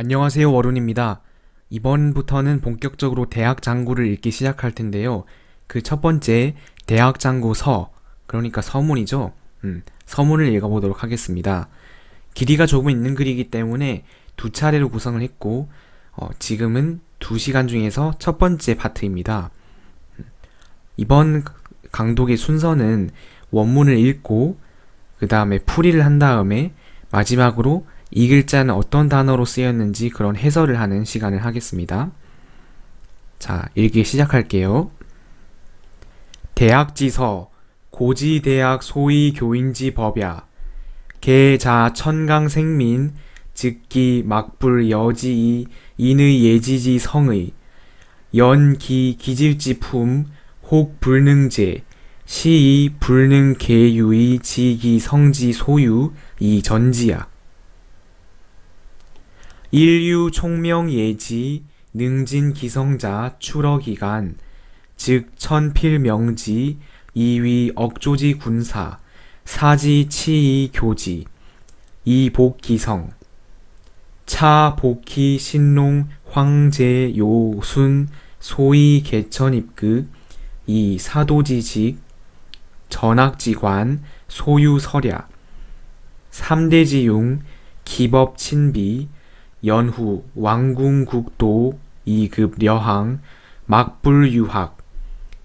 안녕하세요, 월운입니다. 이번부터는 본격적으로 대학 장구를 읽기 시작할 텐데요. 그 첫 번째 대학 장구 서, 그러니까 서문이죠. 음, 서문을 읽어보도록 하겠습니다. 길이가 조금 있는 글이기 때문에 두 차례로 구성을 했고, 어, 지금은 두 시간 중에서 첫 번째 파트입니다. 음, 이번 강독의 순서는 원문을 읽고, 그 다음에 풀이를 한 다음에 마지막으로 이 글자는 어떤 단어로 쓰였는지 그런 해설을 하는 시간을 하겠습니다. 자, 읽기 시작할게요. 대학지서 고지대학 소위 교인지 법야 계자 천강생민 즉기 막불 여지이 인의 예지지 성의 연기 기질지 품 혹 불능제 시이 불능 계유의 지기 성지 소유 이 전지야 인류 총명 예지 능진 기성자 추러 기간 즉 천필 명지 이위 억조지 군사 사지 치이 교지 이복 기성. 차 복희 신농 황제 요순 소위 개천 입극 이 사도지직 전학지관 소유 설야 삼대지융 기법 친비 연후 왕궁국도 이급 려항 막불유학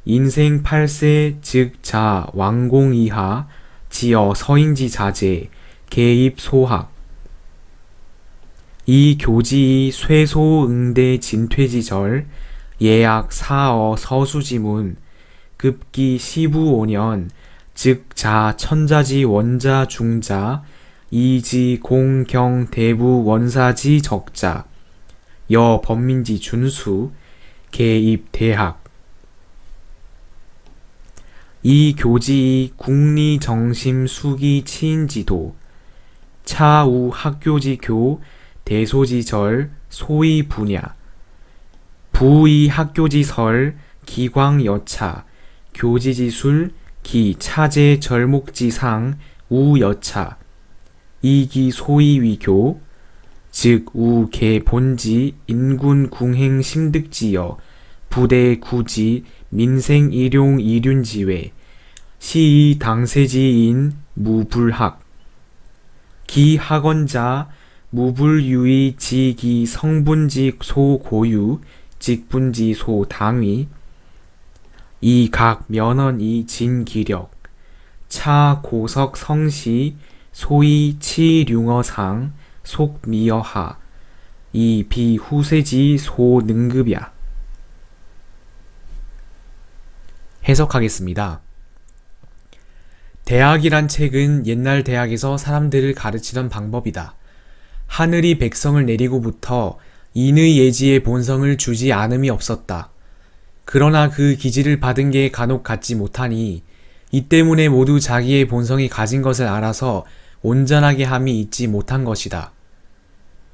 인생 팔세 즉자 왕공 이하 지어 서인지 자제 개입 소학. 이 교지이 쇠소 응대 진퇴지절 예약 사어 서수지문 급기 시부오년 즉자 천자지 원자 중자 이지 공경 대부 원사지 적자. 여 범민지 준수 개입 대학. 이 교지 국리 정심 수기 치인지도. 차우 학교지 교 대소지 절 소위 분야. 부이 학교지 설 기광 여차. 교지지술 기 차제 절목지상 우 여차 이기 소위 위교 즉 우계 본지 인군 궁행 심득지여 부대 구지 민생 일용 이륜지회 시이 당세지인 무불학. 기 학원자 무불유의 지기 성분지 소고유 직분지 소당위. 이 각 면언이 진기력. 차 고석 성시 소위 치륜어상 속미여하 이 비후세지 소능급야 해석하겠습니다. 대학이란 책은 옛날 대학에서 사람들을 가르치던 방법이다. 하늘이 백성을 내리고부터 인의 예지의 본성을 주지 않음이 없었다. 그러나 그 기지를 받은 게 간혹 갖지 못하니 이 때문에 모두 자기의 본성이 가진 것을 알아서 온전하게 함이 있지 못한 것이다.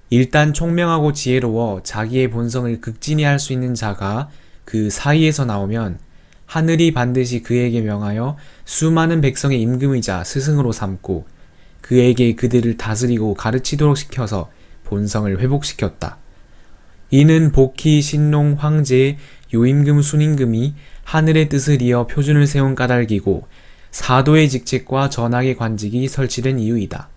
일단 총명하고 지혜로워 자기의 본성을 극진히 할 수 있는 자가 그 사이에서 나오면 하늘이 반드시 그에게 명하여 수많은 백성의 임금이자 스승으로 삼고 그에게 그들을 다스리고 가르치도록 시켜서 본성을 회복시켰다. 이는 복희, 신농, 황제, 요임금, 순임금이 하늘의 뜻을 이어 표준을 세운 까닭이고 사도의 직책과 전학의 관직이 설치된 이유이다.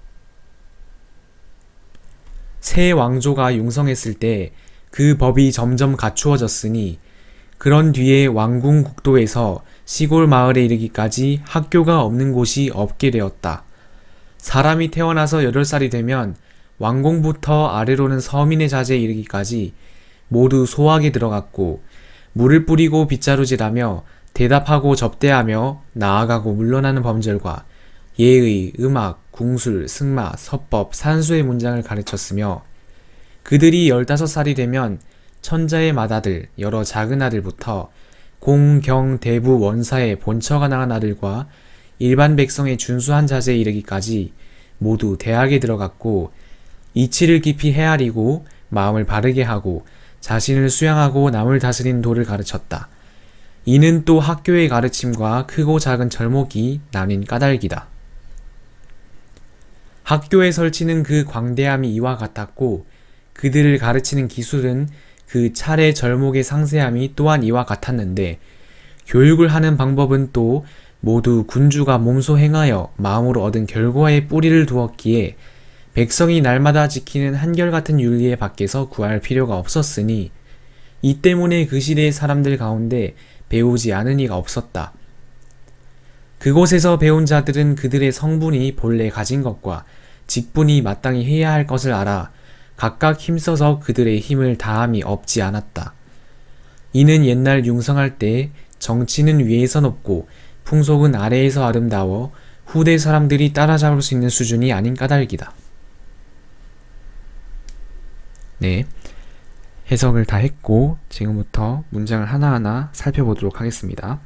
새 왕조가 융성했을 때 그 법이 점점 갖추어졌으니 그런 뒤에 왕궁 국도에서 시골 마을에 이르기까지 학교가 없는 곳이 없게 되었다. 사람이 태어나서 8살이 되면 왕궁부터 아래로는 서민의 자제에 이르기까지 모두 소학에 들어갔고 물을 뿌리고 빗자루질하며 대답하고 접대하며 나아가고 물러나는 범절과 예의, 음악, 궁술, 승마, 서법, 산수의 문장을 가르쳤으며 그들이 15살이 되면 천자의 맏아들, 여러 작은 아들부터 공, 경, 대부, 원사의 본처가 나간 아들과 일반 백성의 준수한 자세에 이르기까지 모두 대학에 들어갔고 이치를 깊이 헤아리고 마음을 바르게 하고 자신을 수양하고 남을 다스리는 도를 가르쳤다. 이는 또 학교의 가르침과 크고 작은 절목이 나뉜 까닭이다. 학교에 설치는 그 광대함이 이와 같았고 그들을 가르치는 기술은 그 차례 절목의 상세함이 또한 이와 같았는데 교육을 하는 방법은 또 모두 군주가 몸소 행하여 마음으로 얻은 결과에 뿌리를 두었기에 백성이 날마다 지키는 한결같은 윤리에 밖에서 구할 필요가 없었으니 이 때문에 그 시대의 사람들 가운데 배우지 않은 이가 없었다. 그곳에서 배운 자들은 그들의 성분이 본래 가진 것과 직분이 마땅히 해야 할 것을 알아 각각 힘써서 그들의 힘을 다함이 없지 않았다. 이는 옛날 융성할 때 정치는 위에서 높고 풍속은 아래에서 아름다워 후대 사람들이 따라잡을 수 있는 수준이 아닌 까닭이다. 네. 해석을 다 했고 지금부터 문장을 하나하나 살펴보도록 하겠습니다.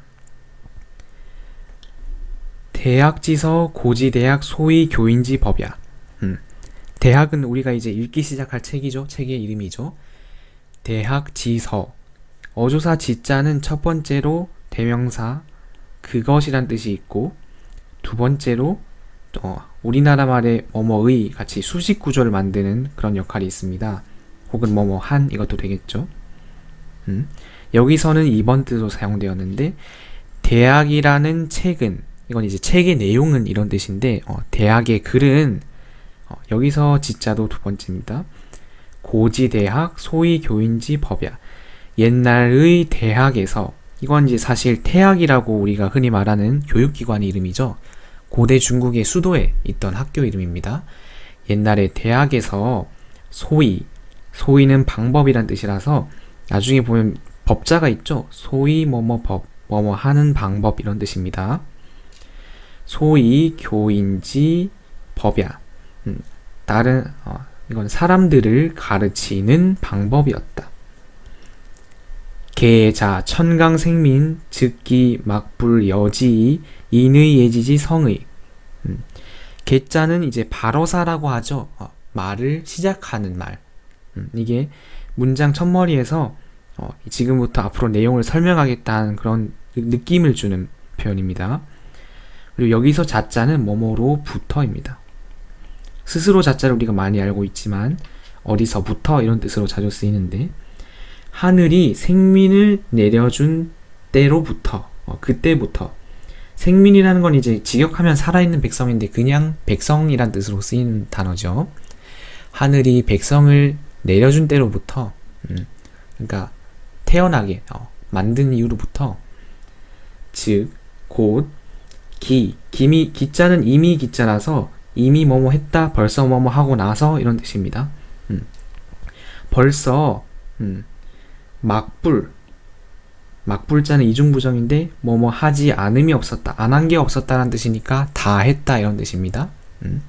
대학지서 고지대학 소위 교인지 법야. 음. 대학은 우리가 이제 읽기 시작할 책이죠. 책의 이름이죠. 대학지서. 어조사 지자는 첫 번째로 대명사 그것이란 뜻이 있고 두 번째로 어, 우리나라 말의 뭐뭐의 같이 수식 구조를 만드는 그런 역할이 있습니다. 혹은 뭐뭐 한 이것도 되겠죠. 음. 여기서는 2번 뜻으로 사용되었는데 대학이라는 책은 이건 이제 책의 내용은 이런 뜻인데 어, 대학의 글은 어, 여기서 지자도 두 번째입니다. 고지대학 소위 교인지 법야 옛날의 대학에서 이건 이제 사실 태학이라고 우리가 흔히 말하는 교육기관의 이름이죠. 고대 중국의 수도에 있던 학교 이름입니다. 옛날에 대학에서 소위 소위는 방법이란 뜻이라서 나중에 보면 법자가 있죠. 소위 뭐뭐 법 뭐뭐 하는 방법 이런 뜻입니다. 소위 교인지 법야. 음, 다른 어, 이건 사람들을 가르치는 방법이었다. 계자 천강생민 즉기 막불 여지 인의 예지지 성의 음, 계자는 이제 발어사라고 하죠. 어, 말을 시작하는 말. 음, 이게 문장 첫머리에서 어, 지금부터 앞으로 내용을 설명하겠다는 그런 느낌을 주는 표현입니다. 그리고 여기서 자자는 뭐뭐로부터입니다. 스스로 자자를 우리가 많이 알고 있지만 어디서부터 이런 뜻으로 자주 쓰이는데 하늘이 생민을 내려준 때로부터 어, 그때부터 생민이라는 건 이제 직역하면 살아있는 백성인데 그냥 백성이란 뜻으로 쓰이는 단어죠. 하늘이 백성을 내려준 때로부터 음, 그러니까 태어나게 어, 만든 이후로부터 즉곧 기, 기미, 기자는 이미 기자라서 이미 뭐뭐 했다, 벌써 뭐뭐 하고 나서 이런 뜻입니다. 음. 벌써 음. 막불 막불자는 이중부정인데 뭐뭐 하지 않음이 없었다, 안 한 게 없었다라는 뜻이니까 다 했다 이런 뜻입니다. 음.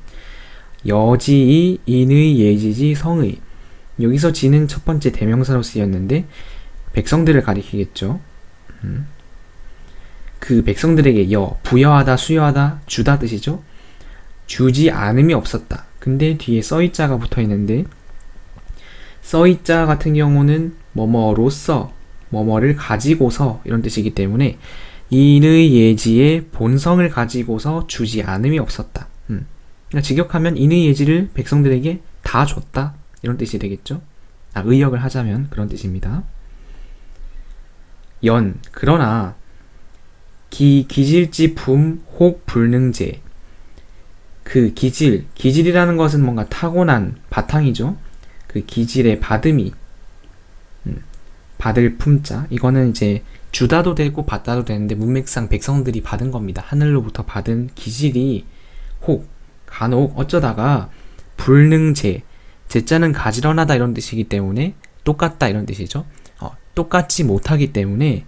여지이 인의 예지지 성의 여기서 지는 첫 번째 대명사로 쓰였는데 백성들을 가리키겠죠. 음. 그 백성들에게 여, 부여하다, 수여하다, 주다 뜻이죠. 주지 않음이 없었다. 근데 뒤에 써이자가 붙어 있는데 써이자 같은 경우는 뭐뭐로서 뭐뭐를 가지고서 이런 뜻이기 때문에 인의 예지의 본성을 가지고서 주지 않음이 없었다. 음. 그러니까 직역하면 인의 예지를 백성들에게 다 줬다. 이런 뜻이 되겠죠. 아, 의역을 하자면 그런 뜻입니다. 연, 그러나 기, 기질지 붐, 혹, 불능제. 그 기질, 기질이라는 것은 뭔가 타고난 바탕이죠. 그 기질의 받음이, 음, 받을 품자. 이거는 이제 주다도 되고 받다도 되는데 문맥상 백성들이 받은 겁니다. 하늘로부터 받은 기질이 혹, 간혹 어쩌다가 불능제, 제자는 가지런하다 이런 뜻이기 때문에 똑같다 이런 뜻이죠. 어, 똑같지 못하기 때문에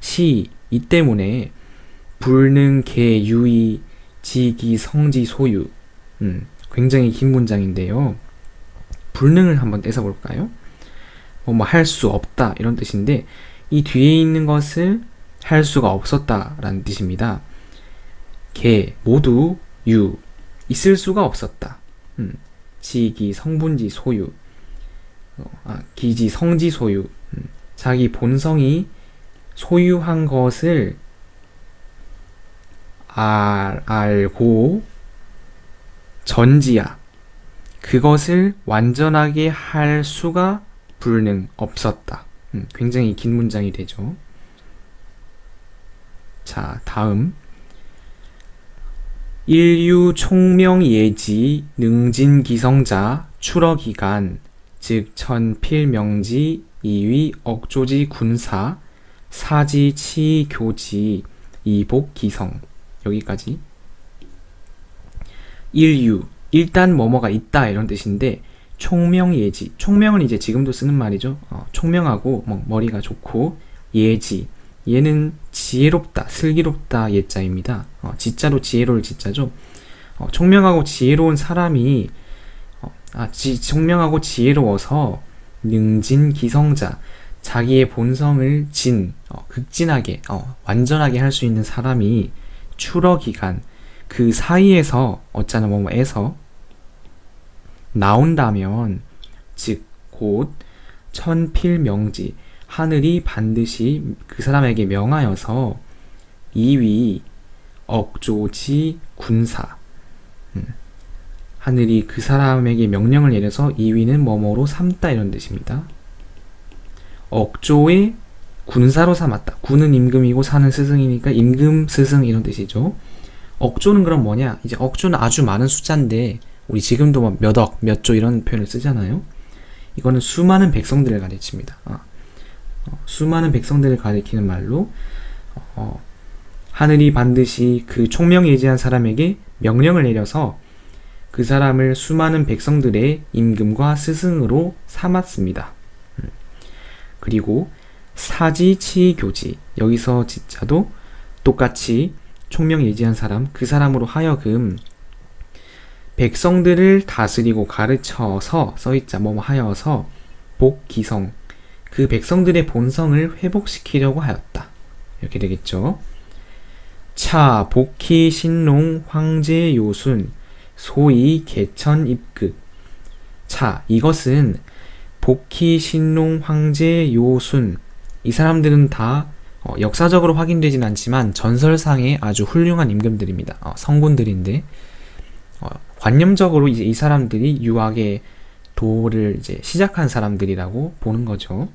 시, 이 때문에 불능, 개, 유의, 지기, 성지, 소유. 음, 굉장히 긴 문장인데요. 불능을 한번 떼서 볼까요? 뭐 할 수 없다 이런 뜻인데 이 뒤에 있는 것을 할 수가 없었다라는 뜻입니다. 개 모두 유 있을 수가 없었다. 음, 지기 성분지 소유 어, 아, 기지 성지 소유 음, 자기 본성이 소유한 것을 알, 알고 전지야 그것을 완전하게 할 수가 불능 없었다. 음, 굉장히 긴 문장이 되죠. 자, 다음. 인류 총명 예지 능진 기성자 출어기간 즉 천필명지 이위 억조지 군사 사지 치 교지 이복 기성. 여기까지. 인류 일단 뭐뭐가 있다 이런 뜻인데 총명 예지. 총명은 이제 지금도 쓰는 말이죠. 어, 총명하고 뭐 머리가 좋고 예지 얘는 지혜롭다 슬기롭다 예자입니다. 어, 지자로 지혜로울 지자죠. 어, 총명하고 지혜로운 사람이 어, 아, 지, 총명하고 지혜로워서 능진 기성자 자기의 본성을 진 어, 극진하게 어, 완전하게 할 수 있는 사람이 출어기간 그 사이에서 어쩌나 뭐뭐에서 나온다면 즉 곧 천필명지 하늘이 반드시 그 사람에게 명하여서 이위 억조지 군사 음. 하늘이 그 사람에게 명령을 내려서 이위는 뭐뭐로 삼다 이런 뜻입니다. 억조의 군사로 삼았다. 군은 임금이고 사는 스승이니까 임금 스승 이런 뜻이죠. 억조는 그럼 뭐냐? 이제 억조는 아주 많은 숫자인데 우리 지금도 뭐몇 억, 몇 조 이런 표현을 쓰잖아요. 이거는 수많은 백성들을 가리킵니다. 어, 어, 수많은 백성들을 가리키는 말로 어, 하늘이 반드시 그 총명예지한 사람에게 명령을 내려서 그 사람을 수많은 백성들의 임금과 스승으로 삼았습니다. 음. 그리고 사지치교지 여기서 지자도 똑같이 총명 예지한 사람 그 사람으로 하여금 백성들을 다스리고 가르쳐서 써있자 뭐뭐 하여서 복기성 그 백성들의 본성을 회복시키려고 하였다. 이렇게 되겠죠. 차 복희 신농 황제 요순 소위 개천 입극 차 이것은 복희 신농 황제 요순 이 사람들은 다 어, 역사적으로 확인되진 않지만 전설상의 아주 훌륭한 임금들입니다. 어, 성군들인데 어, 관념적으로 이제 이 사람들이 유학의 도를 이제 시작한 사람들이라고 보는 거죠.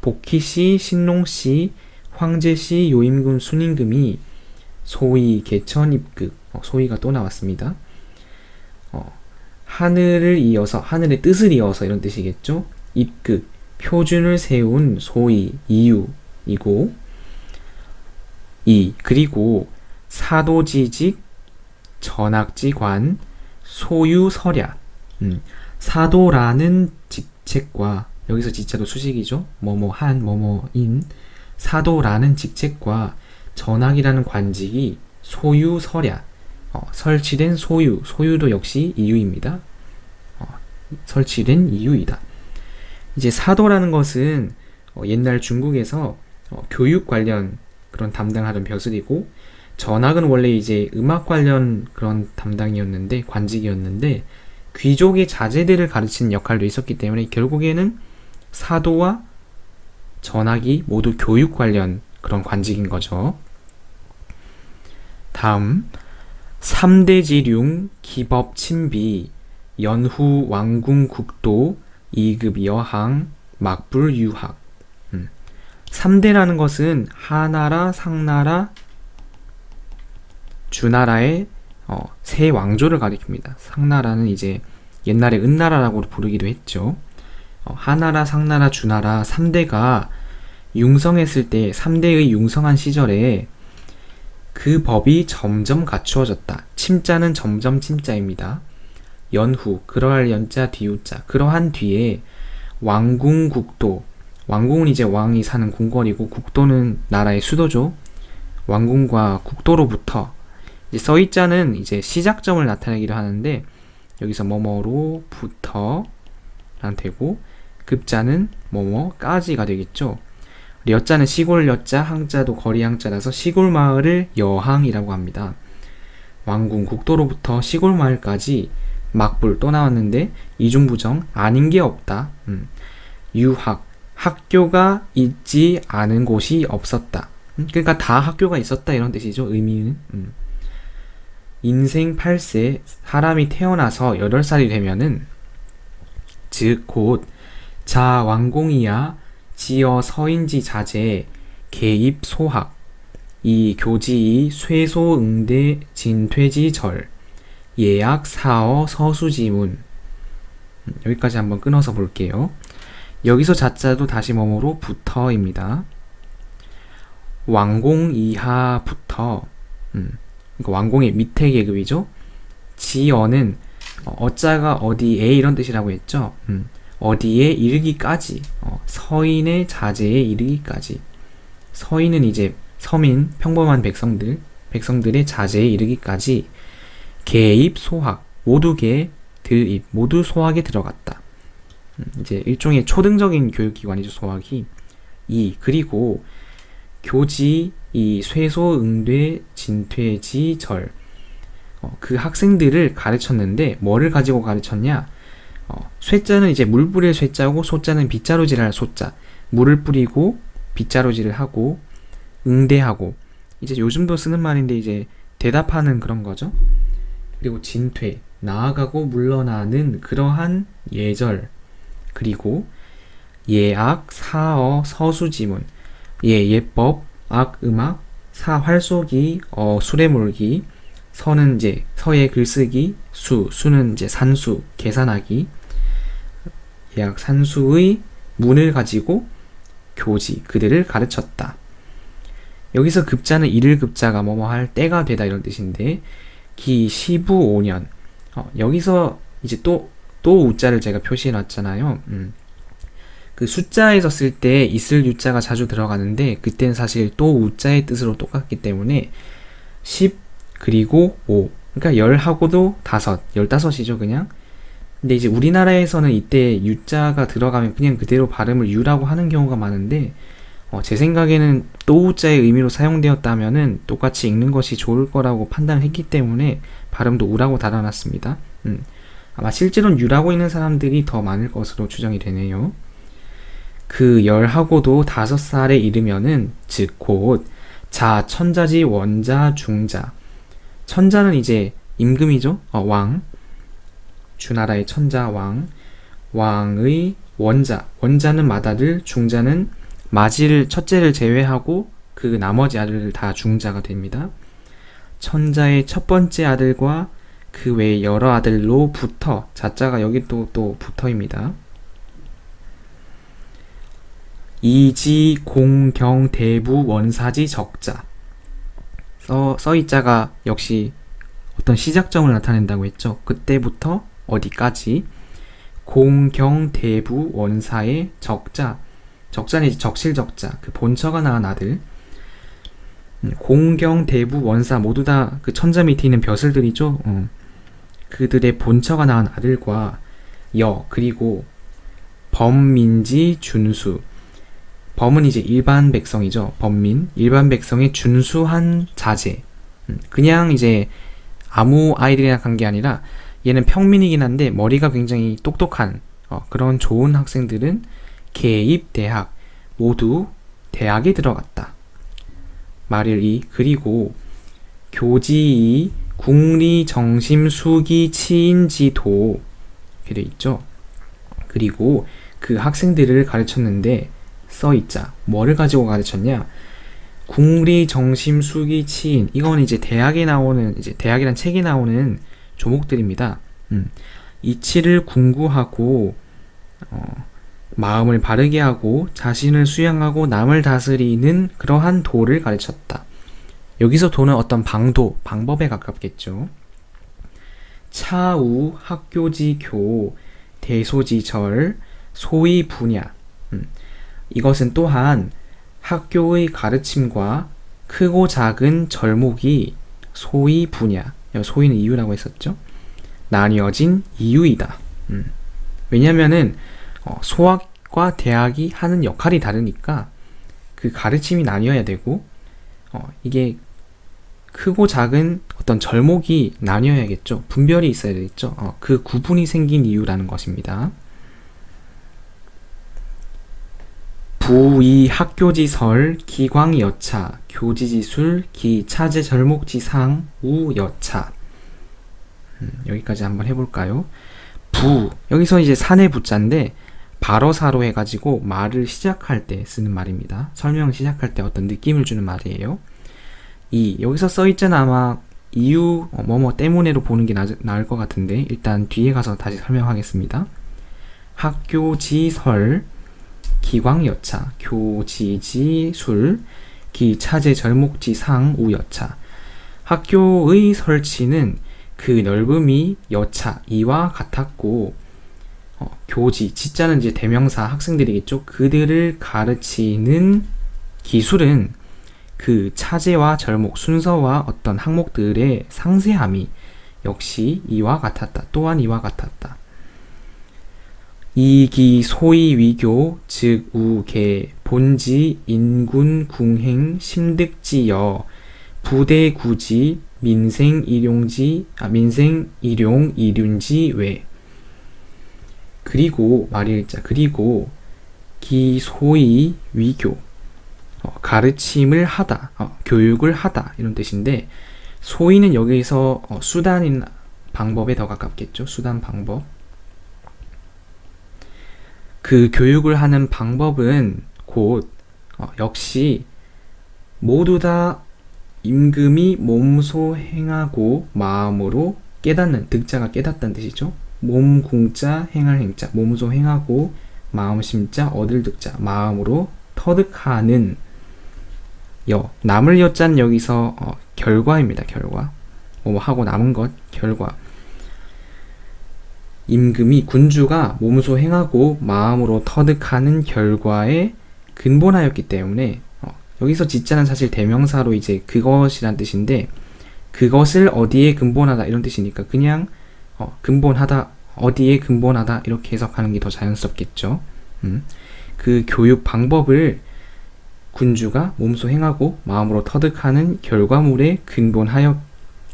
복희 씨, 신농 씨, 황제 씨, 요임금, 순임금이 소위 개천 입극 어, 소위가 또 나왔습니다. 어, 하늘을 이어서 하늘의 뜻을 이어서 이런 뜻이겠죠. 입극 표준을 세운 소위 이유이고 이 그리고 사도지직 전학지관, 소유서략, 음, 사도라는 직책과 여기서 진짜로 수식이죠. 뭐뭐한, 뭐뭐인 사도라는 직책과 전학이라는 관직이 소유서략, 어, 설치된 소유, 소유도 역시 이유입니다. 어, 설치된 이유이다. 이제 사도라는 것은 어, 옛날 중국에서 어, 교육 관련 그런 담당하던 벼슬이고 전학은 원래 이제 음악 관련 그런 담당이었는데 관직이었는데 귀족의 자제들을 가르치는 역할도 있었기 때문에 결국에는 사도와 전학이 모두 교육 관련 그런 관직인 거죠. 다음 3대 지룡 기법 친비 연후 왕궁 국도 2급 여항 막불 유학 음. 3대라는 것은 하나라 상나라 주나라의 어, 세 왕조를 가리킵니다. 상나라는 이제 옛날에 은나라라고 부르기도 했죠. 어, 하나라, 상나라, 주나라 3대가 융성했을 때 3대의 융성한 시절에 그 법이 점점 갖추어졌다. 침자는 점점 침자입니다. 연후, 그러할 연자 뒤우자. 그러한 뒤에 왕궁 국도. 왕궁은 이제 왕이 사는 궁궐이고 국도는 나라의 수도죠. 왕궁과 국도로부터 서이자는 이제 시작점을 나타내기도 하는데 여기서 뭐뭐로부터 란 되고 급자는 뭐뭐까지가 되겠죠. 여자는 시골 여자, 항자도 거리 항자라서 시골 마을을 여항이라고 합니다. 왕궁 국도로부터 시골 마을까지 막불 또 나왔는데 이중부정 아닌 게 없다. 음. 유학 학교가 있지 않은 곳이 없었다. 음. 그러니까 다 학교가 있었다 이런 뜻이죠. 의미는. 음. 인생 8세 사람이 태어나서 8살이 되면은 즉 곧 자왕공이야 지어 서인지 자제 개입 소학 이 교지이 쇠소 응대 진퇴지절 예약 사어 서수지문 음, 여기까지 한번 끊어서 볼게요. 여기서 자자도 다시 뭐뭐로 부터입니다. 왕공 이하부터 음, 그러니까 왕공의 밑에 계급이죠. 지어는 어, 어자가 어디에 이런 뜻이라고 했죠. 음, 어디에 이르기까지 어, 서인의 자제에 이르기까지 서인은 이제 서민 평범한 백성들 백성들의 자제에 이르기까지 개입 소학 모두 개 들입 모두 소학에 들어갔다. 음, 이제 일종의 초등적인 교육기관이죠 소학이 이 그리고 교지 이 쇠소 응대 진퇴 지 절. 어, 그 학생들을 가르쳤는데 뭐를 가지고 가르쳤냐? 어, 쇠자는 이제 물 뿌릴 쇠자고 소자는 빗자루질을 할 소자. 물을 뿌리고 빗자루질을 하고 응대하고. 이제 요즘도 쓰는 말인데 이제 대답하는 그런 거죠. 그리고 진퇴 나아가고 물러나는 그러한 예절. 그리고 예악 사어 서수지문. 예 예법 악 음악 사 활쏘기 어 수레몰기 서는 이제 서의 글쓰기 수 수는 이제 산수 계산하기 예악 산수의 문을 가지고 교지 그들을 가르쳤다. 여기서 급자는 이를 급자가 뭐뭐 할 때가 되다 이런 뜻인데 기 15년 어, 여기서 이제 또 또 우자를 제가 표시해 놨잖아요. 음. 그 숫자에서 쓸 때 있을 유자가 자주 들어가는데 그때는 사실 또 우자의 뜻으로 똑같기 때문에 10 그리고 5 그러니까 10하고도 5 15이죠 그냥 근데 이제 우리나라에서는 이때 유자가 들어가면 그냥 그대로 발음을 유라고 하는 경우가 많은데 어, 제 생각에는 또 우자의 의미로 사용되었다면은 똑같이 읽는 것이 좋을 거라고 판단을 했기 때문에 발음도 우라고 달아놨습니다. 음. 아마 실제로는 유라고 있는 사람들이 더 많을 것으로 추정이 되네요. 그 열하고도 다섯 살에 이르면은 즉 곧 자 천자지 원자 중자. 천자는 이제 임금이죠? 어, 왕. 주나라의 천자 왕. 왕의 원자. 원자는 맏아들 중자는 마지를 첫째를 제외하고 그 나머지 아들들 다 중자가 됩니다. 천자의 첫 번째 아들과 그 외 여러 아들로 붙어 자자가 여기 또또 붙어입니다. 이지 공경 대부 원사지 적자 써 써이자가 역시 어떤 시작점을 나타낸다고 했죠. 그때부터 어디까지 공경 대부 원사의 적자 적자는 이제 적실 적자 그 본처가 낳은 아들 음, 공경 대부 원사 모두 다 그 천자 밑에 있는 벼슬들이죠. 어. 그들의 본처가 낳은 아들과 여 그리고 범민지 준수 범은 이제 일반 백성이죠. 범민 일반 백성의 준수한 자제 음, 그냥 이제 아무 아이들이나 간 게 아니라 얘는 평민이긴 한데 머리가 굉장히 똑똑한 어, 그런 좋은 학생들은 개입 대학 모두 대학에 들어갔다. 말일 이 그리고 교지이 국리 정심 수기 치인지도 이렇게 돼 있죠. 그리고 그 학생들을 가르쳤는데 써있자 뭐를 가지고 가르쳤냐? 국리 정심 수기 치인 이건 이제 대학에 나오는 이제 대학이란 책에 나오는 조목들입니다. 음. 이치를 궁구하고 어, 마음을 바르게 하고 자신을 수양하고 남을 다스리는 그러한 도를 가르쳤다. 여기서 도는 어떤 방도, 방법에 가깝겠죠. 차우, 학교지, 교, 대소지, 절, 소위 분야. 음, 이것은 또한 학교의 가르침과 크고 작은 절목이 소위 분야, 소위는 이유라고 했었죠. 나뉘어진 이유이다. 음. 왜냐면은 어, 소학과 대학이 하는 역할이 다르니까 그 가르침이 나뉘어야 되고 어, 이게 크고 작은 어떤 절목이 나뉘어야겠죠. 분별이 있어야 되겠죠. 어, 그 구분이 생긴 이유라는 것입니다. 부이 학교지설 기광여차 교지지술 기차제 절목지상 우여차 음, 여기까지 한번 해볼까요? 부 여기서 이제 산의 부자인데 바로사로 해가지고 말을 시작할 때 쓰는 말입니다. 설명 시작할 때 어떤 느낌을 주는 말이에요. 이 여기서 써 있잖아 아마 이유 어, 뭐뭐 때문에로 보는 게 나, 나을 것 같은데 일단 뒤에 가서 다시 설명하겠습니다. 학교지설 기광여차 교지지 술 기차제 절목지 상 우여차 학교의 설치는 그 넓음이 여차 이와 같았고 어, 교지 지자는 이제 대명사 학생들이겠죠. 그들을 가르치는 기술은 그 차제와 절목 순서와 어떤 항목들의 상세함이 역시 이와 같았다. 또한 이와 같았다. 이기 소위 위교 즉 우계 본지 인군 궁행 심득지여 부대 구지 민생 일용지 아 민생 일용 이륜지 외. 그리고 말일자. 그리고 기소이 위교. 어, 가르침을 하다. 어, 교육을 하다. 이런 뜻인데 소위는 여기서 어, 수단인 방법에 더 가깝겠죠. 수단 방법 그 교육을 하는 방법은 곧 어, 역시 모두 다 임금이 몸소 행하고 마음으로 깨닫는 득자가 깨닫다는 뜻이죠. 몸 궁자 행할 행자 몸소 행하고 마음 심자 얻을 득자 마음으로 터득하는 여 남을 여자는 여기서 어, 결과입니다. 결과 뭐 하고 남은 것 결과 임금이 군주가 몸소 행하고 마음으로 터득하는 결과에 근본하였기 때문에 어, 여기서 짓자는 사실 대명사로 이제 그것이란 뜻인데 그것을 어디에 근본하다 이런 뜻이니까 그냥 어, 근본하다 어디에 근본하다 이렇게 해석하는 게 더 자연스럽겠죠. 음. 그 교육 방법을 군주가 몸소 행하고 마음으로 터득하는 결과물에 근본하여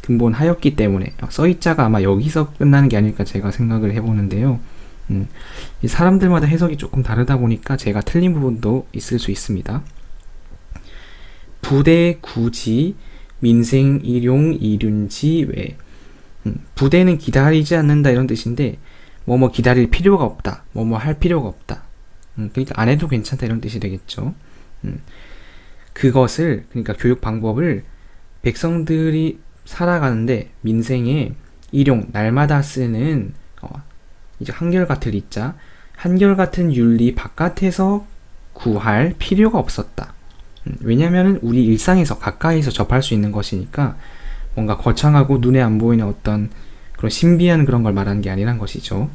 근본하였기 때문에 써있자가 아마 여기서 끝나는 게 아닐까 제가 생각을 해보는데요. 음, 사람들마다 해석이 조금 다르다 보니까 제가 틀린 부분도 있을 수 있습니다. 부대 구지 민생 일용 이륜지 외 음, 부대는 기다리지 않는다 이런 뜻인데 뭐뭐 기다릴 필요가 없다 뭐뭐 할 필요가 없다 음, 그러니까 안 해도 괜찮다 이런 뜻이 되겠죠 음, 그것을 그러니까 교육 방법을 백성들이 살아가는데 민생에 일용 날마다 쓰는 어, 이제 한결같을 이자 한결같은 윤리 바깥에서 구할 필요가 없었다. 음, 왜냐하면 우리 일상에서 가까이서 접할 수 있는 것이니까 뭔가 거창하고 눈에 안 보이는 어떤 그런 신비한 그런 걸 말하는 게 아니란 것이죠.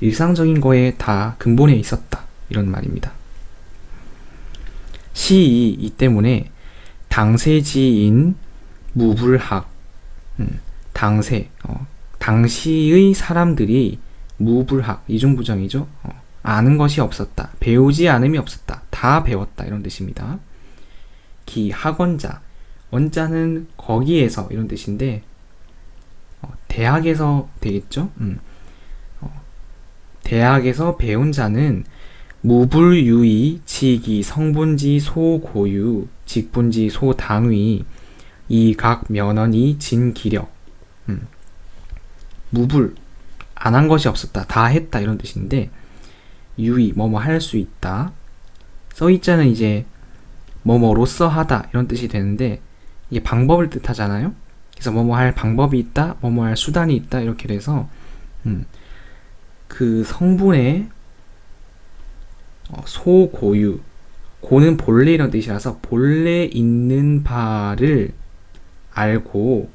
일상적인 거에 다 근본에 있었다. 이런 말입니다. 시이 이 때문에 당세지인 무불학 음, 당세 어, 당시의 사람들이 무불학 이중부정이죠. 어, 아는 것이 없었다. 배우지 않음이 없었다. 다 배웠다 이런 뜻입니다. 기 학원자 원자는 거기에서 이런 뜻인데 어, 대학에서 되겠죠. 음. 어, 대학에서 배운 자는 무불유의 지기 성분지 소고유 직분지 소당위 이 각 면허니 진기력 음. 무불 안 한 것이 없었다 다 했다 이런 뜻인데 유의 뭐뭐 할 수 있다 써있자는 이제 뭐뭐로써 하다 이런 뜻이 되는데 이게 방법을 뜻하잖아요 그래서 뭐뭐 할 방법이 있다 뭐뭐 할 수단이 있다 이렇게 돼서 음. 그 성분의 어, 소고유 고는 본래 이런 뜻이라서 본래 있는 바를 알고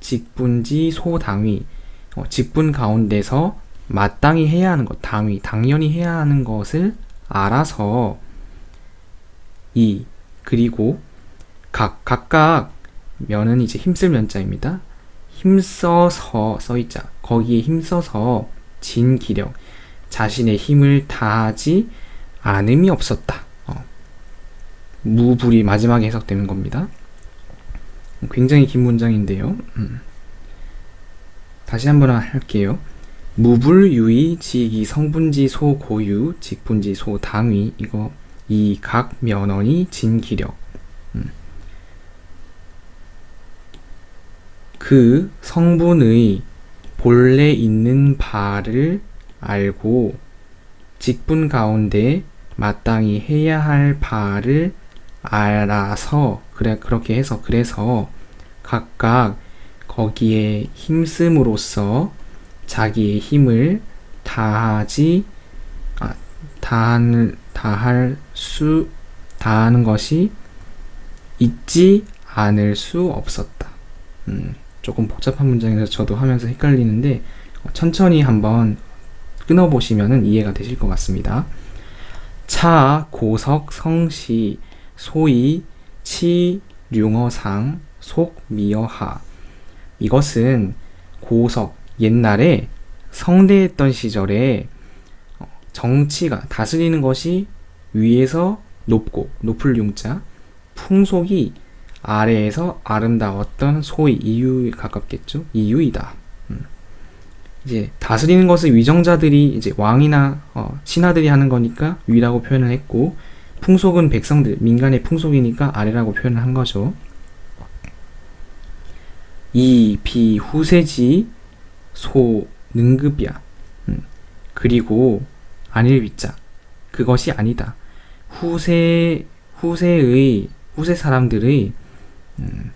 직분지 소당위 어, 직분 가운데서 마땅히 해야 하는 것 당위 당연히 해야 하는 것을 알아서 이 그리고 각 각각 면은 이제 힘쓸 면자입니다. 힘써서 써있자 거기에 힘써서 진 기력 자신의 힘을 다하지 않음이 없었다. 어. 무불이 마지막에 해석되는 겁니다. 굉장히 긴 문장인데요. 음. 다시 한번 할게요. 무불유의 지기 성분지 소고유 직분지 소당위 이거 이 각 면언이 진기력 음. 그 성분의 본래 있는 바를 알고 직분 가운데 마땅히 해야 할 바를 알아서 그래 그렇게 해서 그래서 각각 거기에 힘씀으로써 자기의 힘을 다하지 아, 다할 다할 수 다하는 것이 있지 않을 수 없었다. 음, 조금 복잡한 문장이라서 저도 하면서 헷갈리는데 어, 천천히 한번 끊어보시면 이해가 되실 것 같습니다. 차, 고석, 성시, 소이, 치, 융어상, 속, 미어하. 이것은 고석, 옛날에 성대했던 시절에 어, 정치가 다스리는 것이 위에서 높고 높을 융자, 풍속이 아래에서 아름다웠던 소위 이유에 가깝겠죠. 이유이다. 음. 이제 다스리는 것을 위정자들이 이제 왕이나 어, 신하들이 하는 거니까 위라고 표현을 했고 풍속은 백성들 민간의 풍속이니까 아래라고 표현을 한 거죠. 이 비 후세지 소 능급이야. 음. 그리고 아닐 위자 그것이 아니다. 후세 후세의 후세 사람들의 음,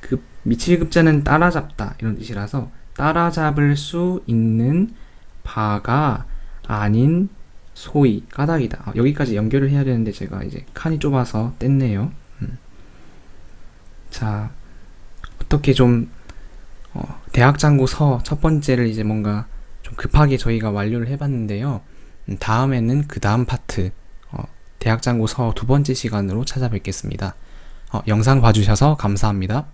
급 미칠급자는 따라잡다 이런 뜻이라서 따라잡을 수 있는 바가 아닌 소위 까닭이다. 어, 여기까지 연결을 해야 되는데 제가 이제 칸이 좁아서 뗐네요. 음. 자 어떻게 좀 어, 대학장구 서 첫 번째를 이제 뭔가 좀 급하게 저희가 완료를 해봤는데요. 음, 다음에는 그 다음 파트 어, 대학장구 서 두 번째 시간으로 찾아뵙겠습니다. 어, 영상 봐주셔서 감사합니다.